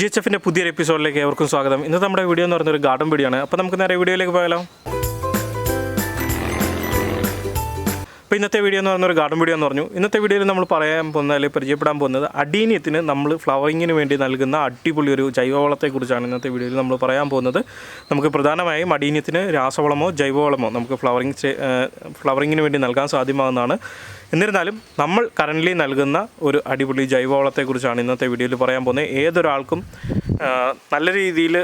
G H എഫിന്റെ പുതിയൊരു എപ്പിസോഡിലേക്ക് ഏവർക്കും സ്വാഗതം. ഇന്ന് നമ്മുടെ വീഡിയോ എന്ന് പറഞ്ഞൊരു ഗാർഡൻ വീഡിയോ ആണ്. അപ്പോൾ നമുക്ക് നേരെ വീഡിയോയിലേക്ക് പോയാലോ? അപ്പോൾ ഇന്നത്തെ വീഡിയോ എന്ന് പറഞ്ഞൊരു ഗാർഡൻ വീഡിയോ എന്ന് പറഞ്ഞു. ഇന്നത്തെ വീഡിയോയിൽ നമ്മൾ പറയാൻ പോകുന്നത് അല്ലെങ്കിൽ പരിചയപ്പെടാൻ പോകുന്നത് അഡീനിയത്തിന് നമ്മൾ ഫ്ലവറിങ്ങിന് വേണ്ടി നൽകുന്ന അടിപൊളി ഒരു ജൈവവളത്തെക്കുറിച്ചാണ് ഇന്നത്തെ വീഡിയോയിൽ നമ്മൾ പറയാൻ പോകുന്നത്. നമുക്ക് പ്രധാനമായും അഡീനിയത്തിന് രാസവളമോ ജൈവവളമോ നമുക്ക് ഫ്ലവറിങ് ഫ്ലവറിങ്ങിന് വേണ്ടി നൽകാൻ സാധ്യമാകുന്നതാണ്. എന്നിരുന്നാലും നമ്മൾ കറന്റ്ലി നൽകുന്ന ഒരു അടിപൊളി ജൈവവളത്തെക്കുറിച്ചാണ് ഇന്നത്തെ വീഡിയോയിൽ പറയാൻ പോകുന്നത്. ഏതൊരാൾക്കും നല്ല രീതിയിൽ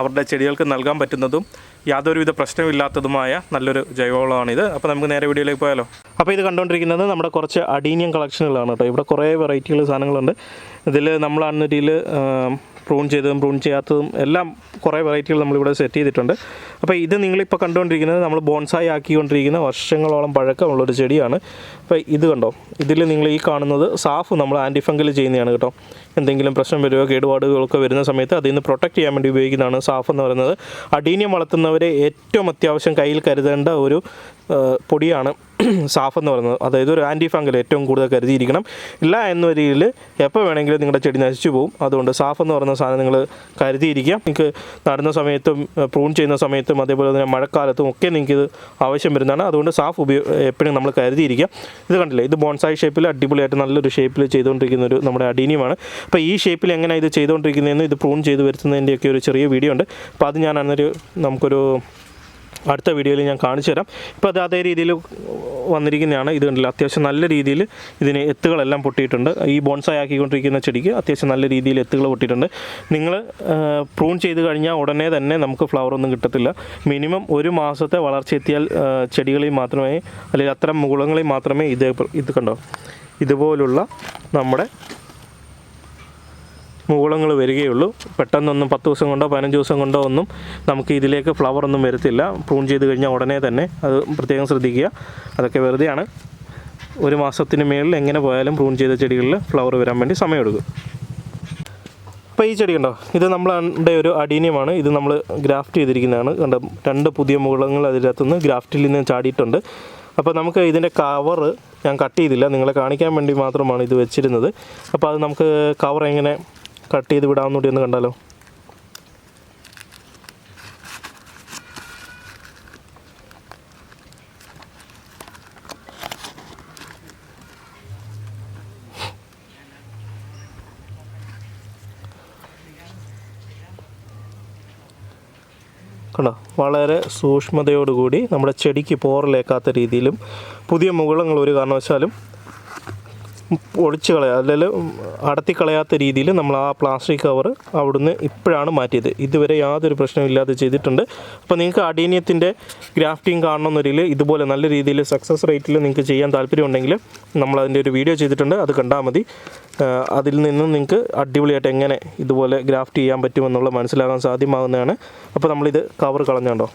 അവരുടെ ചെടികൾക്ക് നൽകാൻ പറ്റുന്നതും യാതൊരുവിധ പ്രശ്നമില്ലാത്തതുമായ നല്ലൊരു ജൈവവളമാണിത്. അപ്പോൾ നമുക്ക് നേരെ വീഡിയോയിലേക്ക് പോയാലോ? അപ്പോൾ ഇത് കണ്ടുകൊണ്ടിരിക്കുന്നത് നമ്മുടെ കുറച്ച് അഡീനിയം കളക്ഷനുകളാണ് കേട്ടോ. ഇവിടെ കുറേ വെറൈറ്റികൾ സാധനങ്ങളുണ്ട്. ഇതിൽ നമ്മളാണ് രീതിയിൽ പ്രൂൺ ചെയ്തതും പ്രൂൺ ചെയ്യാത്തതും എല്ലാം കുറേ വെറൈറ്റികൾ നമ്മളിവിടെ സെറ്റ് ചെയ്തിട്ടുണ്ട്. അപ്പോൾ ഇത് നിങ്ങളിപ്പോൾ കണ്ടുകൊണ്ടിരിക്കുന്നത് നമ്മൾ ബോൺസായി ആക്കിക്കൊണ്ടിരിക്കുന്ന വർഷങ്ങളോളം പഴക്കമുള്ളൊരു ചെടിയാണ്. അപ്പോൾ ഇത് കണ്ടോ? ഇതിൽ നിങ്ങൾ ഈ കാണുന്നത് സാഫ് നമ്മൾ ആന്റിഫംഗൽ ചെയ്യുന്നതാണ് കേട്ടോ. എന്തെങ്കിലും പ്രശ്നം വരുമോ കേടുപാടുകളൊക്കെ വരുന്ന സമയത്ത് അതിൽ നിന്ന് പ്രൊട്ടക്റ്റ് ചെയ്യാൻ വേണ്ടി ഉപയോഗിക്കുന്നതാണ് സാഫ് എന്ന് പറയുന്നത്. അടീനിയം വളർത്തുന്നവരെ ഏറ്റവും അത്യാവശ്യം കയ്യിൽ കരുതേണ്ട ഒരു പൊടിയാണ് സാഫ് എന്ന് പറയുന്നത്. അതായത് ഒരു ആന്റി ഫംഗൽ ഏറ്റവും കൂടുതൽ കരുതിയിരിക്കണം. ഇല്ല എന്ന രീതിയിൽ എപ്പോൾ വേണമെങ്കിലും നിങ്ങളുടെ ചെടി നശിച്ചു പോകും. അതുകൊണ്ട് സാഫ് എന്ന് പറയുന്ന സാധനം നിങ്ങൾ കരുതിയിരിക്കുക. നിങ്ങൾക്ക് നടുന്ന സമയത്തും പ്രൂൺ ചെയ്യുന്ന സമയത്തും അതേപോലെ തന്നെ മഴക്കാലത്തും ഒക്കെ നിങ്ങൾക്ക് ഇത് ആവശ്യം വരുന്നതാണ്. അതുകൊണ്ട് സാഫ് ഉപയോഗ എപ്പോഴും നമ്മൾ കരുതിയിരിക്കുക. ഇത് കണ്ടില്ലേ? ഇത് ബോൺസായി ഷേപ്പിൽ അടിപൊളിയായിട്ട് നല്ലൊരു ഷേപ്പിൽ ചെയ്തുകൊണ്ടിരിക്കുന്ന ഒരു നമ്മുടെ അടീനിയമാണ്. അപ്പോൾ ഈ ഷേപ്പിൽ എങ്ങനെ ഇത് ചെയ്തുകൊണ്ടിരിക്കുന്നതെന്ന് ഇത് പ്രൂൺ ചെയ്ത് വരുത്തുന്നതിന്റെയൊക്കെ ഒരു ചെറിയ വീഡിയോ ഉണ്ട്. അപ്പോൾ അത് ഞാൻ നമുക്കൊരു അടുത്ത വീഡിയോയിൽ ഞാൻ കാണിച്ചു തരാം. ഇപ്പോൾ അത് അതേ രീതിയിൽ വന്നിരിക്കുന്നതാണ്. ഇത് കണ്ടില്ല? അത്യാവശ്യം നല്ല രീതിയിൽ ഇതിന് എത്തുകളെല്ലാം പൊട്ടിയിട്ടുണ്ട്. ഈ ബോൺസായി ആക്കിക്കൊണ്ടിരിക്കുന്ന ചെടിക്ക് അത്യാവശ്യം നല്ല രീതിയിൽ എത്തുകൾ പൊട്ടിയിട്ടുണ്ട്. നിങ്ങൾ പ്രൂൺ ചെയ്ത് കഴിഞ്ഞാൽ ഉടനെ തന്നെ നമുക്ക് ഫ്ലവർ ഒന്നും കിട്ടത്തില്ല. മിനിമം ഒരു മാസത്തെ വളർച്ച എത്തിയാൽ ചെടികളിൽ മാത്രമേ അല്ലെങ്കിൽ അത്തരം മുകുളങ്ങളിൽ മാത്രമേ ഇത് ഇത് കണ്ടോ? ഇതുപോലുള്ള നമ്മുടെ മുകുളങ്ങൾ വരികയുള്ളൂ. പെട്ടെന്നൊന്നും പത്ത് ദിവസം കൊണ്ടോ പതിനഞ്ച് ദിവസം കൊണ്ടോ ഒന്നും നമുക്ക് ഇതിലേക്ക് ഫ്ലവർ ഒന്നും വരത്തില്ല. പ്രൂൺ ചെയ്ത് കഴിഞ്ഞാൽ ഉടനെ തന്നെ അത് പ്രത്യേകം ശ്രദ്ധിക്കുക. അതൊക്കെ വെറുതെയാണ്. ഒരു മാസത്തിന് മേളിൽ എങ്ങനെ പോയാലും പ്രൂൺ ചെയ്ത ചെടികളിൽ ഫ്ലവർ വരാൻ വേണ്ടി സമയമെടുക്കും. അപ്പോൾ ഈ ചെടി കണ്ടോ? ഇത് നമ്മളുടെ ഒരു അടീനിയമാണ്. ഇത് നമ്മൾ ഗ്രാഫ്റ്റ് ചെയ്തിരിക്കുന്നതാണ്. കണ്ട? രണ്ട് പുതിയ മുകളങ്ങൾ അതിനകത്തുനിന്ന് ഗ്രാഫ്റ്റിൽ നിന്ന് ചാടിയിട്ടുണ്ട്. അപ്പോൾ നമുക്ക് ഇതിന്റെ കവർ ഞാൻ കട്ട് ചെയ്തില്ല. നിങ്ങളെ കാണിക്കാൻ വേണ്ടി മാത്രമാണ് ഇത് വെച്ചിരുന്നത്. അപ്പോൾ അത് നമുക്ക് കവർ എങ്ങനെ കട്ട് ചെയ്ത് വിടാമെന്നുകൂടി ഒന്ന് കണ്ടാലോ? കണ്ടോ? വളരെ സൂക്ഷ്മതയോടുകൂടി നമ്മുടെ ചെടിക്ക് പോറിലേക്കാത്ത രീതിയിലും പുതിയ മുകളങ്ങൾ ഒരു കാരണവശാലും ഒളിച്ച് കളയാ അല്ലെങ്കിൽ അടത്തിക്കളയാത്ത രീതിയിൽ നമ്മൾ ആ പ്ലാസ്റ്റിക് കവർ അവിടുന്ന് ഇപ്പോഴാണ് മാറ്റിയത്. ഇതുവരെ യാതൊരു പ്രശ്നവും ഇല്ലാതെ ചെയ്തിട്ടുണ്ട്. അപ്പോൾ നിങ്ങൾക്ക് അടീനിയത്തിന്റെ ഗ്രാഫ്റ്റിംഗ് കാണണമെന്നൊരിൽ ഇതുപോലെ നല്ല രീതിയിൽ സക്സസ് റേറ്റിൽ നിങ്ങൾക്ക് ചെയ്യാൻ താല്പര്യമുണ്ടെങ്കിൽ നമ്മൾ അതിന്റെ ഒരു വീഡിയോ ചെയ്തിട്ടുണ്ട്. അത് കണ്ടാൽ മതി. അതിൽ നിന്നും നിങ്ങൾക്ക് അടിപൊളിയായിട്ട് എങ്ങനെ ഇതുപോലെ ഗ്രാഫ്റ്റ് ചെയ്യാൻ പറ്റുമെന്നുള്ള മനസ്സിലാകാൻ സാധ്യമാകുന്നതാണ്. അപ്പോൾ നമ്മളിത് കവർ കളഞ്ഞുണ്ടോ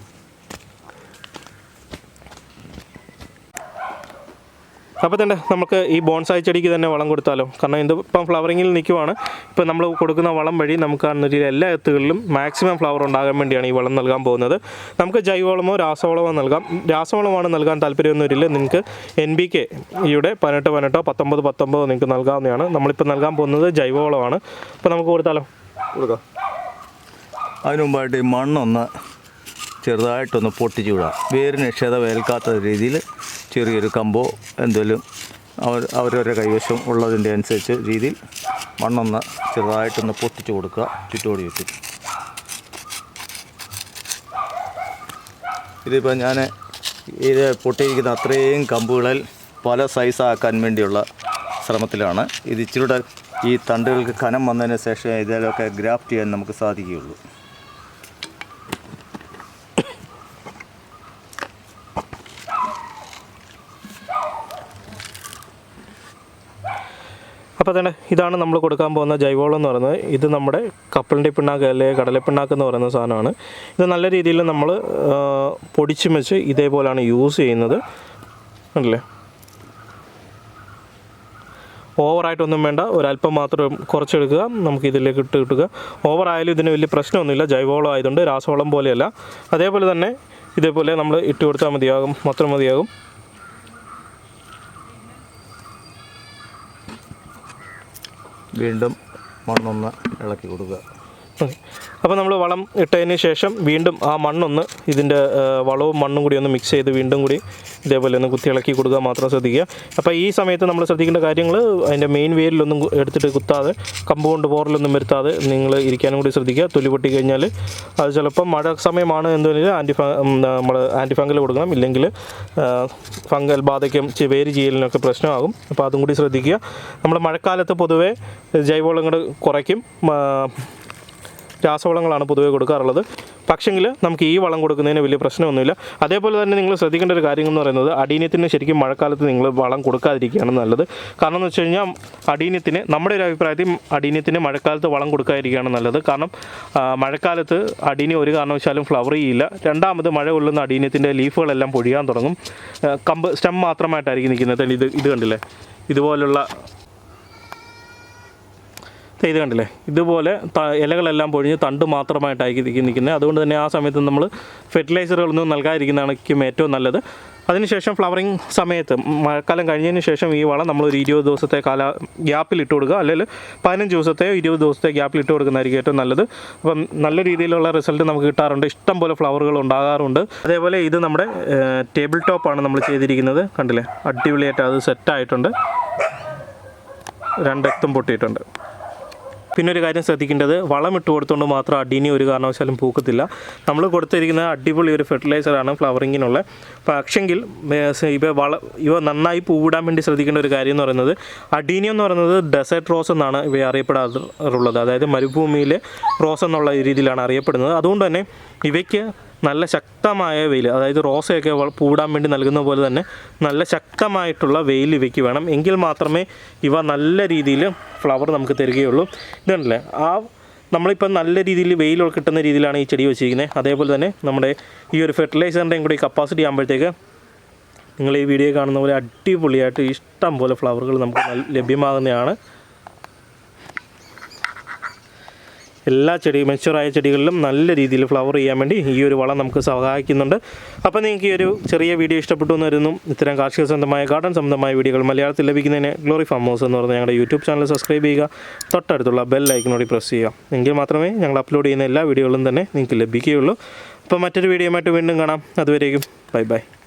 അപ്പോൾ തന്നെ നമുക്ക് ഈ ബോൺസായി ചെടിക്ക് തന്നെ വളം കൊടുത്താലോ? കാരണം ഇത് ഇപ്പം ഫ്ലവറിങ്ങിൽ നിൽക്കുവാണ്. ഇപ്പം നമ്മൾ കൊടുക്കുന്ന വളം വഴി നമുക്ക് ആ എല്ലാ എത്തുകളിലും മാക്സിമം ഫ്ലവർ ഉണ്ടാകാൻ വേണ്ടിയാണ് ഈ വളം നൽകാൻ പോകുന്നത്. നമുക്ക് ജൈവവളമോ രാസവളമോ നൽകാം. രാസവളമാണ് നൽകാൻ താല്പര്യമൊന്നുമില്ല. നിങ്ങൾക്ക് എൻ ബി കെ യുടെ പതിനെട്ട് പതിനെട്ടോ പത്തൊമ്പത് പത്തൊമ്പതോ നിങ്ങൾക്ക് നൽകാവുന്നതാണ്. നമ്മളിപ്പോൾ നൽകാൻ പോകുന്നത് ജൈവവളമാണ്. അപ്പോൾ നമുക്ക് കൊടുത്താലോ? കൊടുക്കാം. അതിനു മുമ്പായിട്ട് ഈ മണ്ണൊന്ന് ചെറുതായിട്ടൊന്ന് പൊട്ടിച്ചു വിടാം. വേരിന് ക്ഷതമേൽക്കാത്ത രീതിയിൽ ചെറിയൊരു കമ്പോ എന്തെങ്കിലും അവർ അവരവരുടെ കൈവശം ഉള്ളതിന്റെ അനുസരിച്ച് രീതിയിൽ മണ്ണൊന്ന് ചെറുതായിട്ടൊന്ന് പൊട്ടിച്ച് കൊടുക്കുക ചുറ്റോടി ചുറ്റും ഇതിപ്പോൾ ഞാൻ ഇത് പൊട്ടിയിരിക്കുന്ന അത്രയും കമ്പുകളിൽ പല സൈസാക്കാൻ വേണ്ടിയുള്ള ശ്രമത്തിലാണ്. ഇത് ഇച്ചിരി ഈ തണ്ടുകൾക്ക് കനം വന്നതിന് ശേഷം ഇതിലൊക്കെ ഗ്രാഫ്റ്റ് ചെയ്യാൻ നമുക്ക് സാധിക്കുകയുള്ളൂ. അപ്പോൾ തന്നെ ഇതാണ് നമ്മൾ കൊടുക്കാൻ പോകുന്ന ജൈവവളം എന്ന് പറയുന്നത്. ഇത് നമ്മുടെ കപ്പലിന്റെ പിണ്ണാക്ക് അല്ലെങ്കിൽ കടലപ്പിണ്ണാക്ക് എന്ന് പറയുന്ന സാധനമാണ്. ഇത് നല്ല രീതിയിൽ നമ്മൾ പൊടിച്ചും വെച്ച് ഇതേപോലെയാണ് യൂസ് ചെയ്യുന്നത്. കണ്ടില്ലേ? ഓവറായിട്ടൊന്നും വേണ്ട. ഒരല്പം മാത്രം കുറച്ചെടുക്കുക. നമുക്ക് ഇതിലേക്ക് ഇട്ട് കിട്ടുക. ഓവറായാലും ഇതിന് വലിയ പ്രശ്നമൊന്നുമില്ല. ജൈവവളം ആയതുകൊണ്ട് രാസവളം പോലെയല്ല. അതേപോലെ തന്നെ ഇതേപോലെ നമ്മൾ ഇട്ട് കൊടുത്താൽ മതിയാകും. മാത്രം മതിയാകും. വീണ്ടും മണ്ണൊന്ന് ഇളക്കി കൊടുക്കുക. അപ്പോൾ നമ്മൾ വളം ഇട്ടതിന് ശേഷം വീണ്ടും ആ മണ്ണൊന്ന് ഇതിന്റെ വളവും മണ്ണും കൂടി ഒന്ന് മിക്സ് ചെയ്ത് വീണ്ടും കൂടി ഇതേപോലെ ഒന്ന് കുത്തി ഇളക്കി കൊടുക്കുക മാത്രം ശ്രദ്ധിക്കുക. അപ്പോൾ ഈ സമയത്ത് നമ്മൾ ശ്രദ്ധിക്കേണ്ട കാര്യങ്ങൾ അതിന്റെ മെയിൻ വേരിലൊന്നും എടുത്തിട്ട് കുത്താതെ കമ്പ് കൊണ്ട് പോറലൊന്നും വരുത്താതെ നിങ്ങൾ ഇരിക്കാനും കൂടി ശ്രദ്ധിക്കുക. തൊലി പൊട്ടി കഴിഞ്ഞാൽ അത് ചിലപ്പോൾ മഴ സമയമാണ് എന്തെങ്കിലും ആന്റി നമ്മൾ ആന്റി ഫംഗൽ കൊടുക്കണം. ഇല്ലെങ്കിൽ ഫംഗൽ ബാധയ്ക്കും വേര് ചെയ്യലിനൊക്കെ പ്രശ്നമാകും. അപ്പോൾ അതും കൂടി ശ്രദ്ധിക്കുക. നമ്മൾ മഴക്കാലത്ത് പൊതുവേ ജൈവവളങ്ങൾ കുറയ്ക്കും. രാസവളങ്ങളാണ് പൊതുവെ കൊടുക്കാറുള്ളത്. പക്ഷെങ്കിൽ നമുക്ക് ഈ വളം കൊടുക്കുന്നതിന് വലിയ പ്രശ്നമൊന്നുമില്ല. അതേപോലെ തന്നെ നിങ്ങൾ ശ്രദ്ധിക്കേണ്ട ഒരു കാര്യം എന്ന് പറയുന്നത് അടീനത്തിന് ശരിക്കും മഴക്കാലത്ത് നിങ്ങൾ വളം കൊടുക്കാതിരിക്കുകയാണ് നല്ലത്. കാരണം എന്ന് വെച്ച് കഴിഞ്ഞാൽ അടീനത്തിന് നമ്മുടെ ഒരു അഭിപ്രായത്തിൽ അടീനത്തിന് മഴക്കാലത്ത് വളം കൊടുക്കാതിരിക്കുകയാണ് നല്ലത്. കാരണം മഴക്കാലത്ത് അടീനി ഒരു കാരണവശാലും ഫ്ലവർ ചെയ്യില്ല. രണ്ടാമത് മഴ കൊള്ളുന്ന അടീനത്തിന്റെ ലീഫുകളെല്ലാം പൊഴിയാൻ തുടങ്ങും. കമ്പ് സ്റ്റെം മാത്രമായിട്ടായിരിക്കും നിൽക്കുന്നത്. ഇത് ഇത് കണ്ടില്ലേ? ഇതുപോലുള്ള ഇത് കണ്ടില്ലേ? ഇതുപോലെ ഇലകളെല്ലാം പൊഴിഞ്ഞ് തണ്ട് മാത്രമായിട്ടായിരിക്കും നിൽക്കുന്നത്. അതുകൊണ്ട് തന്നെ ആ സമയത്ത് നമ്മൾ ഫെർട്ടിലൈസറുകളൊന്നും നൽകാതിരിക്കുന്നതായിരിക്കും ഏറ്റവും നല്ലത്. അതിനുശേഷം ഫ്ലവറിങ് സമയത്ത് മഴക്കാലം കഴിഞ്ഞതിന് ശേഷം ഈ വളം നമ്മൾ ഒരു ഇരുപത് ദിവസത്തെ കാല ഗ്യാപ്പിൽ ഇട്ട് കൊടുക്കുക. അല്ലെങ്കിൽ പതിനഞ്ച് ദിവസത്തെ ഇരുപത് ദിവസത്തെ ഗ്യാപ്പിൽ ഇട്ട് കൊടുക്കുന്നതായിരിക്കും ഏറ്റവും നല്ലത്. അപ്പം നല്ല രീതിയിലുള്ള റിസൾട്ട് നമുക്ക് കിട്ടാറുണ്ട്. ഇഷ്ടം പോലെ ഫ്ലവറുകൾ ഉണ്ടാകാറുണ്ട്. അതേപോലെ ഇത് നമ്മുടെ ടേബിൾ ടോപ്പാണ് നമ്മൾ ചെയ്തിരിക്കുന്നത്. കണ്ടില്ലേ? അടിപൊളിയായിട്ട് അത് സെറ്റായിട്ടുണ്ട്. രണ്ടെത്തും പൊട്ടിയിട്ടുണ്ട്. പിന്നെ ഒരു കാര്യം ശ്രദ്ധിക്കേണ്ടത് വളം ഇട്ട് കൊടുത്തുകൊണ്ട് മാത്രം അടീനി ഒരു കാരണവശാലും പൂക്കത്തില്ല. നമ്മൾ കൊടുത്തിരിക്കുന്ന അടിപൊളി ഒരു ഫെർട്ടിലൈസറാണ് ഫ്ലവറിങ്ങിനുള്ള പക്ഷെങ്കിൽ ഇവ വള ഇവ നന്നായി പൂവിടാൻ വേണ്ടി ശ്രദ്ധിക്കേണ്ട ഒരു കാര്യം എന്ന് പറയുന്നത് അടീനി എന്ന് പറയുന്നത് ഡെസേർട്ട് റോസ് എന്നാണ് ഇവ അറിയപ്പെടാറുള്ളത്. അതായത് മരുഭൂമിയിലെ റോസ് എന്നുള്ള രീതിയിലാണ് അറിയപ്പെടുന്നത്. അതുകൊണ്ട് തന്നെ ഇവയ്ക്ക് നല്ല ശക്തമായ വെയിൽ അതായത് റോസയൊക്കെ പൂടാൻ വേണ്ടി നൽകുന്ന പോലെ തന്നെ നല്ല ശക്തമായിട്ടുള്ള വെയിൽ ഇവയ്ക്ക് വേണം. എങ്കിൽ മാത്രമേ ഇവ നല്ല രീതിയിൽ ഫ്ലവർ നമുക്ക് തരികയുള്ളൂ. ഇതുണ്ടല്ലേ? ആ നമ്മളിപ്പോൾ നല്ല രീതിയിൽ വെയിൽ കിട്ടുന്ന രീതിയിലാണ് ഈ ചെടി വെച്ചിരിക്കുന്നത് അതേപോലെ തന്നെ നമ്മുടെ ഈ ഒരു ഫെർട്ടിലൈസറിന്റെയും കൂടി കപ്പാസിറ്റി ആകുമ്പോഴത്തേക്ക് നിങ്ങൾ ഈ വീഡിയോ കാണുന്ന പോലെ അടിപൊളിയായിട്ട് ഇഷ്ടം പോലെ ഫ്ലവറുകൾ നമുക്ക് ലഭ്യമാകുന്നതാണ്. എല്ലാ ചെടി മെച്ചുറായ ചെടികളിലും നല്ല രീതിയിൽ ഫ്ലവർ ചെയ്യാൻ വേണ്ടി ഈ ഒരു വളം നമുക്ക് സഹായിക്കുന്നുണ്ട്. അപ്പോൾ നിങ്ങൾക്ക് ഈ ഒരു ചെറിയ വീഡിയോ ഇഷ്ടപ്പെട്ടു എന്ന് വരുന്നു ഇത്തരം കാർഷിക സംബന്ധമായ ഗാർഡൻ സംബന്ധമായ വീഡിയോകൾ മലയാളത്തിൽ ലഭിക്കുന്നതിന് ഗ്ലോറി ഫാം ഹൗസ് എന്ന് പറഞ്ഞ ഞങ്ങളുടെ യൂട്യൂബ് ചാനൽ സബ്സ്ക്രൈബ് ചെയ്യുക. തൊട്ടടുത്തുള്ള ബെൽ ഐക്കനോടി പ്രസ് ചെയ്യുക. എങ്കിൽ മാത്രമേ ഞങ്ങൾ അപ്ലോഡ് ചെയ്യുന്ന എല്ലാ വീഡിയോകളും തന്നെ നിങ്ങൾക്ക് ലഭിക്കുകയുള്ളൂ. അപ്പോൾ മറ്റൊരു വീഡിയോ വീണ്ടും കാണാം. അതുവരേക്കും. Bye bye